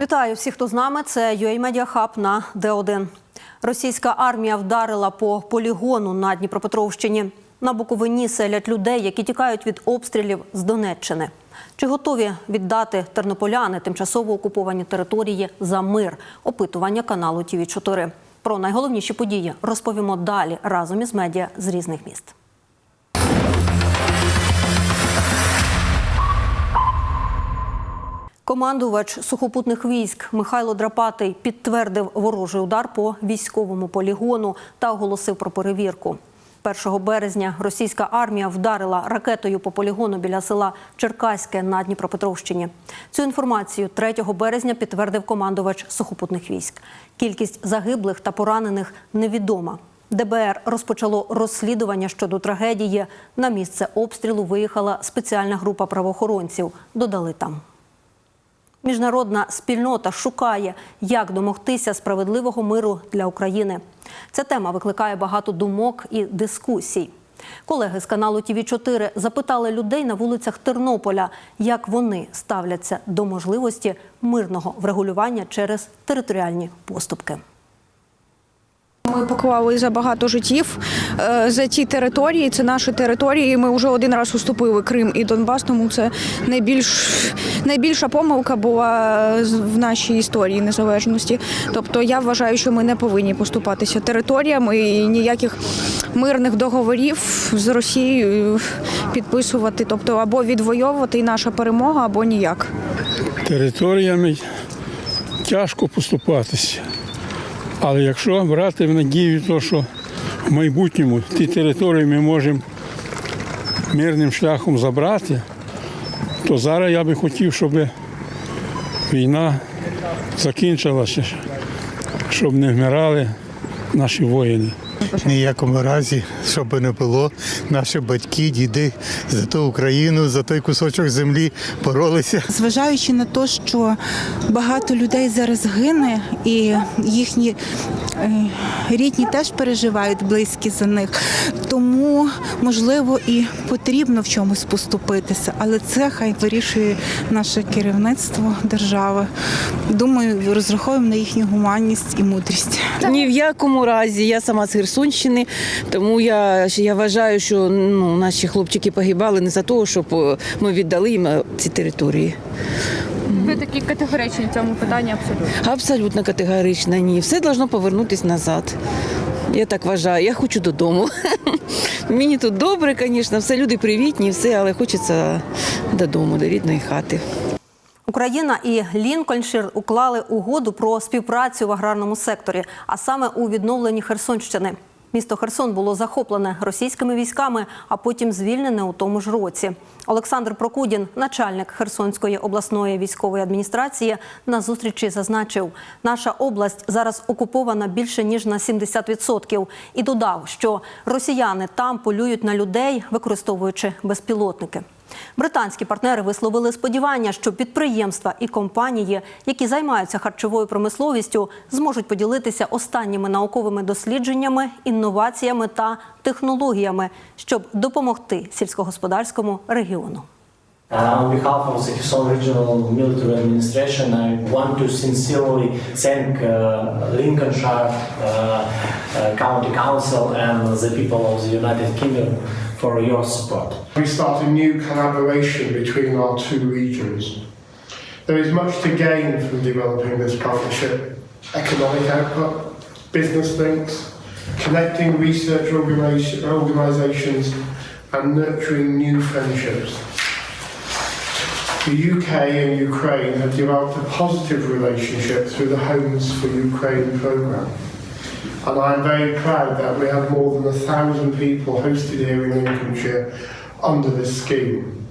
Вітаю всіх, хто з нами. Це UA Media Hub на Д1. Російська армія вдарила по полігону на Дніпропетровщині. На Буковині селять людей, які тікають від обстрілів з Донеччини. Чи готові віддати тернополяни тимчасово окуповані території за мир? Опитування каналу ТВ 4 Про найголовніші події розповімо далі разом із медіа з різних міст. Командувач сухопутних військ Михайло Драпатий підтвердив ворожий удар по військовому полігону та оголосив про перевірку. 1 березня російська армія вдарила ракетою по полігону біля села Черкаське на Дніпропетровщині. Цю інформацію 3 березня підтвердив командувач сухопутних військ. Кількість загиблих та поранених невідома. ДБР розпочало розслідування щодо трагедії. На місце обстрілу виїхала спеціальна група правоохоронців. Додали там. Міжнародна спільнота шукає, як домогтися справедливого миру для України. Ця тема викликає багато думок і дискусій. Колеги з каналу ТВ 4 запитали людей на вулицях Тернополя, як вони ставляться до можливості мирного врегулювання через територіальні поступки. Ми поклали за багато життів е, за ті території. Це наші території. Ми вже один раз уступили Крим і Донбас, тому це найбільш найбільша помилка була з- в нашій історії незалежності. Тобто я вважаю, що ми не повинні поступатися територіями і ніяких мирних договорів з Росією підписувати. Тобто або відвоювати і наша перемога, або ніяк. територіями тяжко поступатися. Але якщо брати в надію, то що в майбутньому ті території ми можемо мирним шляхом забрати, то зараз я би хотів, щоб війна закінчилася, щоб не вмирали наші воїни. Ніякому разі, щоб би не було, наші батьки, діди за ту Україну, за той кусочок землі боролися. Зважаючи на те, що багато людей зараз гине, і їхні е, рідні теж переживають близькі за них, тому можливо і потрібно в чомусь поступитися, але це хай вирішує наше керівництво держави. Думаю, розраховуємо на їхню гуманність і мудрість. Ні в якому разі. Я сама з Херсонщини, тому я, я вважаю, що ну, наші хлопчики погибали не за того, щоб е, ми віддали їм е, ці території. Ви такі категоричні в цьому питанні абсолютно. Абсолютно категорично ні. Все должно повернутися назад. Я так вважаю. Я хочу додому. Мені тут добре, звісно, все люди привітні, все, але хочеться додому, до рідної хати. Україна і Лінкольншир уклали угоду про співпрацю в аграрному секторі, а саме у відновленні Херсонщини. Місто Херсон було захоплене російськими військами, а потім звільнене у тому ж році. Олександр Прокудін, начальник Херсонської обласної військової адміністрації, на зустрічі зазначив, наша область зараз окупована більше ніж на 70%. І додав, що росіяни там полюють на людей, використовуючи безпілотники. Британські партнери висловили сподівання, що підприємства і компанії, які займаються харчовою промисловістю, зможуть поділитися останніми науковими дослідженнями, інноваціями та технологіями, щоб допомогти сільськогосподарському регіону. Uh, on behalf of the Kherson Regional Military Administration, I want to sincerely thank uh, Lincolnshire uh, uh, County Council and the people of the United Kingdom for your support. We start a new collaboration between our two regions. There is much to gain from developing this partnership economic output, business links, connecting research organisations, and nurturing new friendships. The UK and Ukraine have developed a positive relationship through the Homes for Ukraine programme. And I am very proud that we have more than a thousand people hosted here in Lincolnshire under this scheme.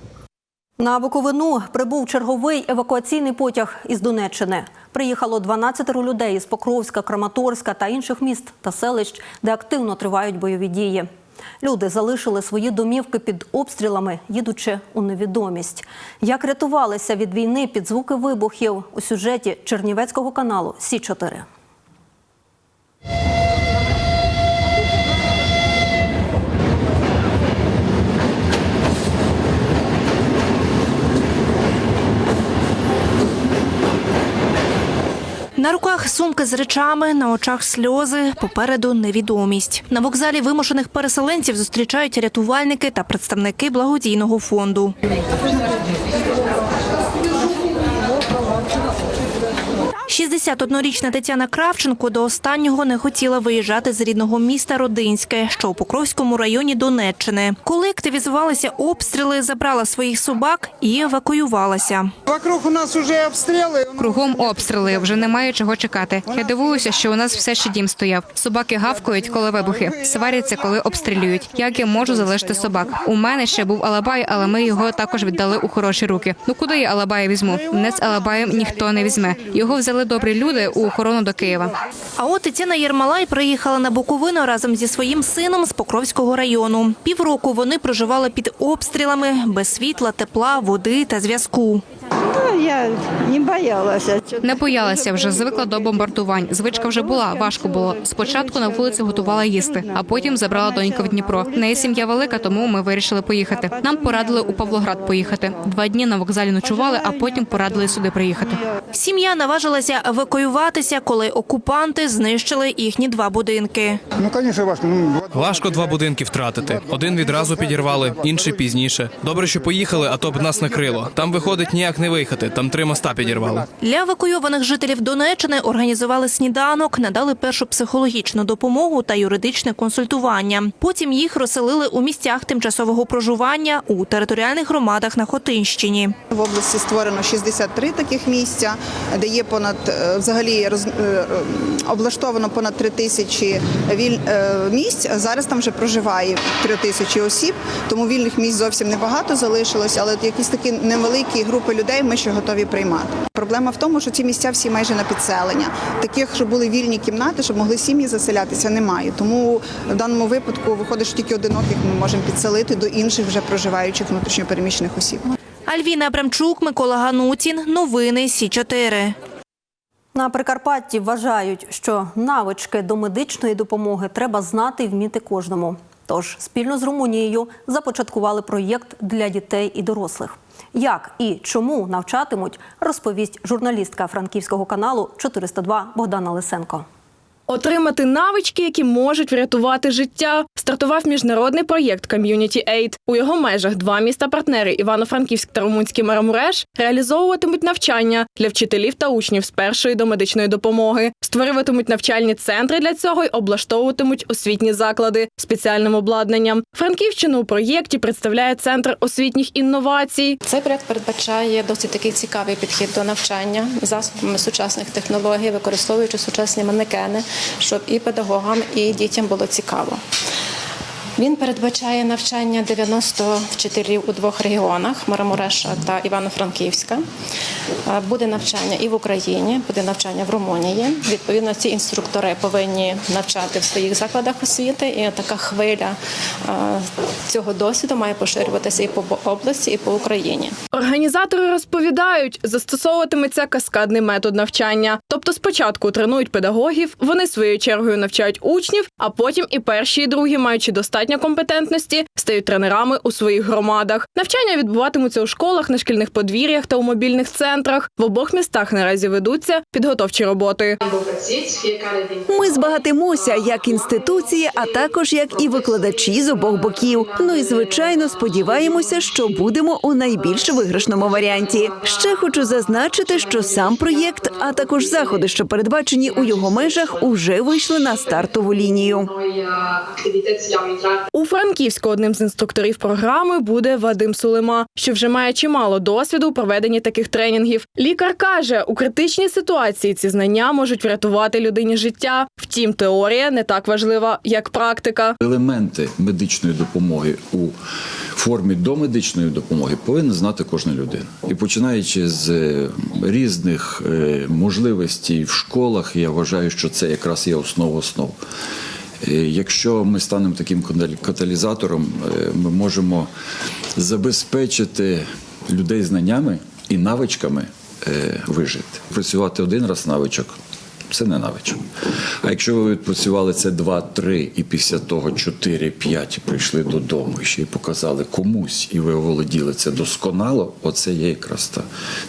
На Буковину прибув черговий евакуаційний потяг із Донеччини. Приїхало 12 людей із Покровська, Краматорська та інших міст та селищ, де активно тривають бойові дії. Люди залишили свої домівки під обстрілами, їдучи у невідомість. Як рятувалися від війни під звуки вибухів у сюжеті Чернівецького каналу Сі 4 На руках сумки з речами, на очах сльози, попереду невідомість. На вокзалі вимушених переселенців зустрічають рятувальники та представники благодійного фонду. «61-річна Тетяна Кравченко до останнього не хотіла виїжджати з рідного міста Родинське, що у Покровському районі Донеччини. Коли активізувалися обстріли, забрала своїх собак і евакуювалася. Вокруг у нас уже обстріли. Кругом обстріли, вже немає чого чекати. Я дивуюся, що у нас все ще дім стояв. Собаки гавкають, коли вибухи, сваряться, коли обстрілюють. Як я можу залишити собак? У мене ще був Алабай, але ми його також віддали у хороші руки. Ну куди я Алабая візьму? Мене з Алабаєм ніхто не візьме. Його взяли добрі люди у охорону до Києва. А от Тетяна Єрмалай приїхала на Буковину разом зі своїм сином з Покровського району. Півроку вони проживали під обстрілами без світла, тепла, води та зв'язку. Я не боялася. Не боялася вже, звикла до бомбардувань. Звичка вже була, важко було. Спочатку на вулиці готувала їсти, а потім забрала доньку в Дніпро. В неї сім'я велика, тому ми вирішили поїхати. Нам порадили у Павлоград поїхати. Два дні на вокзалі ночували, а потім порадили сюди приїхати. Сім'я наважилася евакуюватися, коли окупанти знищили їхні два будинки. Ну, звісно, важко. Ну, Важко два будинки втратити. Один відразу підірвали, інший пізніше. Добре, що поїхали, а то б нас накрило. Там виходить ніяк не виїхати. Там три моста підірвали. Для евакуйованих жителів Донеччини організували сніданок, надали першу психологічну допомогу та юридичне консультування. Потім їх розселили у місцях тимчасового проживання у територіальних громадах на Хотинщині. В області створено 63 таких місця, де є понад е, взагалі роз, е, е, облаштовано понад 3 тисячі віль, місць. Зараз там вже проживає 3 тисячі осіб, тому вільних місць зовсім небагато залишилося, але якісь такі невеликі групи людей ми ще готові приймати. Проблема в тому, що ці місця всі майже на підселення. Таких, щоб були вільні кімнати, щоб могли сім'ї заселятися, немає. Тому в даному випадку виходить, що тільки одиноких ми можемо підселити до інших вже проживаючих внутрішньопереміщених осіб. Альвіна Абрамчук, Микола Ганутін. Новини Сі 4 На Прикарпатті вважають, що навички до медичної допомоги треба знати і вміти кожному. Тож спільно з Румунією започаткували проєкт для дітей і дорослих. Як і чому навчатимуть, розповість журналістка франківського каналу 402 Богдана Лисенко. Отримати навички, які можуть врятувати життя, стартував міжнародний проєкт Community Aid. У його межах два міста-партнери Івано-Франківськ та Румунський Марамуреш реалізовуватимуть навчання для вчителів та учнів з першої до медичної допомоги, створюватимуть навчальні центри для цього й облаштовуватимуть освітні заклади спеціальним обладнанням. Франківщину у проєкті представляє центр освітніх інновацій. Цей проект передбачає досить такий цікавий підхід до навчання засобами сучасних технологій, використовуючи сучасні манекени, щоб і педагогам, і дітям було цікаво. Він передбачає навчання 90 вчителів у двох регіонах Марамуреша та Івано-Франківська. Е, Буде навчання і в Україні, буде навчання в Румунії. Відповідно, ці інструктори повинні навчати в своїх закладах освіти, і така хвиля е, цього досвіду має поширюватися і по області, і по Україні. Організатори розповідають, застосовуватиметься каскадний метод навчання. Тобто спочатку тренують педагогів, вони своєю чергою навчають учнів, а потім і перші, і другі, маючи достатньо компетентності, стають тренерами у своїх громадах. Навчання відбуватимуться у школах, на шкільних подвір'ях та у мобільних центрах. В обох містах наразі ведуться підготовчі роботи. Ми збагатимося як інституції, а також як і викладачі з обох боків. Ну і звичайно сподіваємося, що будемо у найбільш виграшному варіанті. Ще хочу зазначити, що сам проєкт, а також заходи, що передбачені у його межах, уже вийшли на стартову лінію. У Франківську одним з інструкторів програми буде Вадим Сулима, що вже має чимало досвіду у проведенні таких тренінгів. Лікар каже, у критичній ситуації ці знання можуть врятувати людині життя. Втім, теорія не так важлива, як практика. Елементи медичної допомоги у формі домедичної допомоги повинна знати кожна людина. І починаючи з е, різних е, можливостей в школах, я вважаю, що це якраз є основа основ. Е, Якщо ми станемо таким каталі- каталізатором, е, ми можемо забезпечити людей знаннями і навичками е, вижити. Працювати один раз навичок Це не. А якщо ви відпрацювали це 2-3 і після того 4-5 прийшли додому і ще й показали комусь, і ви оволоділи це досконало, оце є якраз та,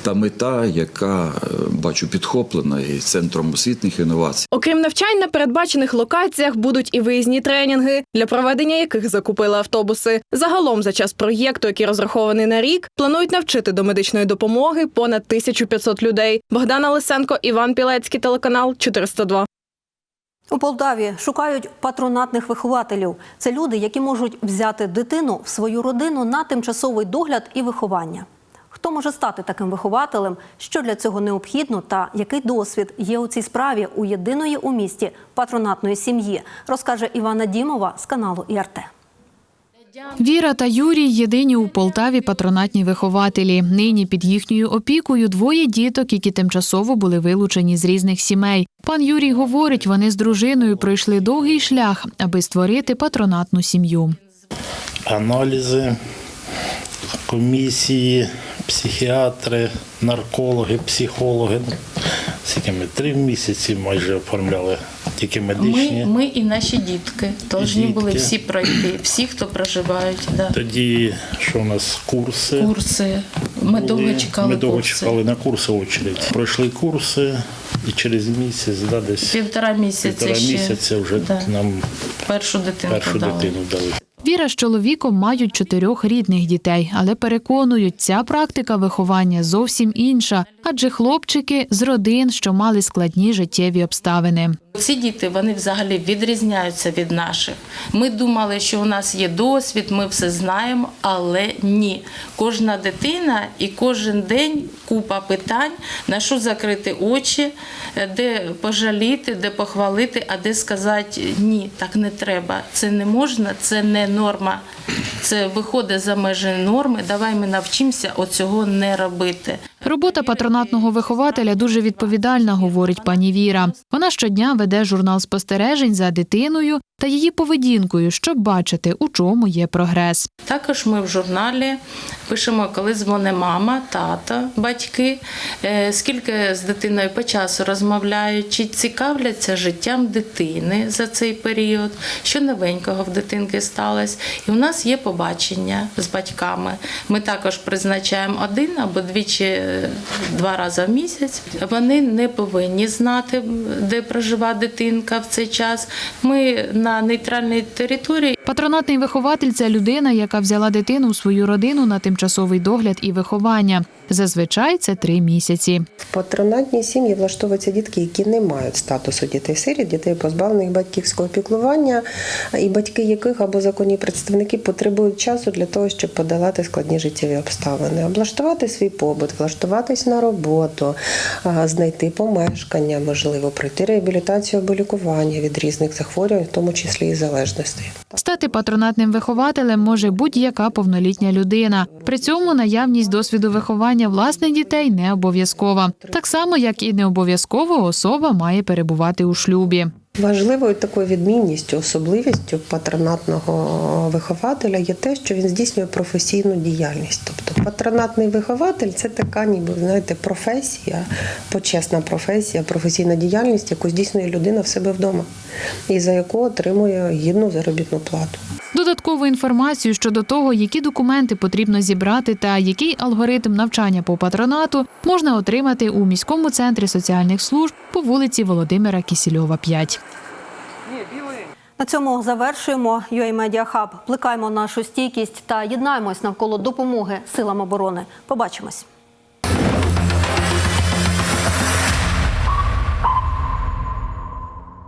та мета, яка е, бачу підхоплена і центром освітніх інновацій. Окрім навчань на передбачених локаціях будуть і виїзні тренінги, для проведення яких закупили автобуси. Загалом за час проєкту, який розрахований на рік, планують навчити до медичної допомоги понад 1500 людей. Богдана Лисенко, Іван Пілецький, телеканал 402. У Полтаві шукають патронатних вихователів. Це люди, які можуть взяти дитину в свою родину на тимчасовий догляд і виховання. Хто може стати таким вихователем? Що для цього необхідно, та який досвід є у цій справі у єдиної у місті патронатної сім'ї, розкаже Івана Дімова з каналу ІРТ. Віра та Юрій єдині у Полтаві патронатні вихователі. Нині під їхньою опікою двоє діток, які тимчасово були вилучені з різних сімей. Пан Юрій говорить, вони з дружиною пройшли довгий шлях, аби створити патронатну сім'ю. аналізи, комісії, психіатри, наркологи, психологи. Скільки ми три місяці майже оформляли тільки медичні. Ми, ми і наші дітки повинні були всі пройти, всі, хто проживають. Да. Тоді що у нас курси. Курси. Ми довго чекали Ми довго курси. чекали на курси очередь. Пройшли курси і через місяць, да, десь Півтора місяця півтора ще. місяця вже Да. нам Першу дитинку першу дали. дитину дали. Віра з чоловіком мають чотирьох рідних дітей, але переконують, ця практика виховання зовсім інша, адже хлопчики з родин, що мали складні життєві обставини. Ці діти вони взагалі відрізняються від наших. Ми думали, що у нас є досвід, ми все знаємо, але ні. Кожна дитина і кожен день купа питань, на що закрити очі, де пожаліти, де похвалити, а де сказати ні, так не треба. Це не можна, це не норма. Це виходить за межі норми. Давай ми навчимося оцього не робити. Робота патронатного вихователя дуже відповідальна, говорить пані Віра. Вона щодня веде журнал спостережень за дитиною та її поведінкою, щоб бачити, у чому є прогрес. Також ми в журналі пишемо, коли дзвоне мама, тато, батьки, е, скільки з дитиною по часу розмовляють, чи цікавляться життям дитини за цей період, що новенького в дитинки сталося. І у нас є побачення з батьками. Ми також призначаємо один або двічі два рази в місяць. Вони не повинні знати, де проживає дитинка в цей час. Ми на нейтральній території. Патронатний вихователь це людина, яка взяла дитину у свою родину на тимчасовий догляд і виховання. Зазвичай це три місяці. В патронатній сім'ї влаштовуються дітки, які не мають статусу дітей сиріт, дітей позбавлених батьківського піклування, і батьки яких або законні представники потребують часу для того, щоб подолати складні життєві обставини, облаштувати свій побут, влаштуватись на роботу, знайти помешкання, можливо, пройти реабілітацію або лікування від різних захворювань, в тому числі і залежностей. Стати патронатним вихователем може будь-яка повнолітня людина. При цьому наявність досвіду виховання власних дітей не обов'язкова. Так само, як і не обов'язково особа має перебувати у шлюбі. Важливою такою відмінністю, особливістю патронатного вихователя є те, що він здійснює професійну діяльність. Тобто патронатний вихователь це така, ніби знаєте, професія, почесна професія, професійна діяльність, яку здійснює людина в себе вдома, і за яку отримує гідну заробітну плату. Додаткову інформацію щодо того, які документи потрібно зібрати та який алгоритм навчання по патронату можна отримати у міському центрі соціальних служб по вулиці Володимира Кісільова, 5. На цьому завершуємо UA Media Hub. Плекаємо нашу стійкість та єднаємось навколо допомоги силам оборони. Побачимось.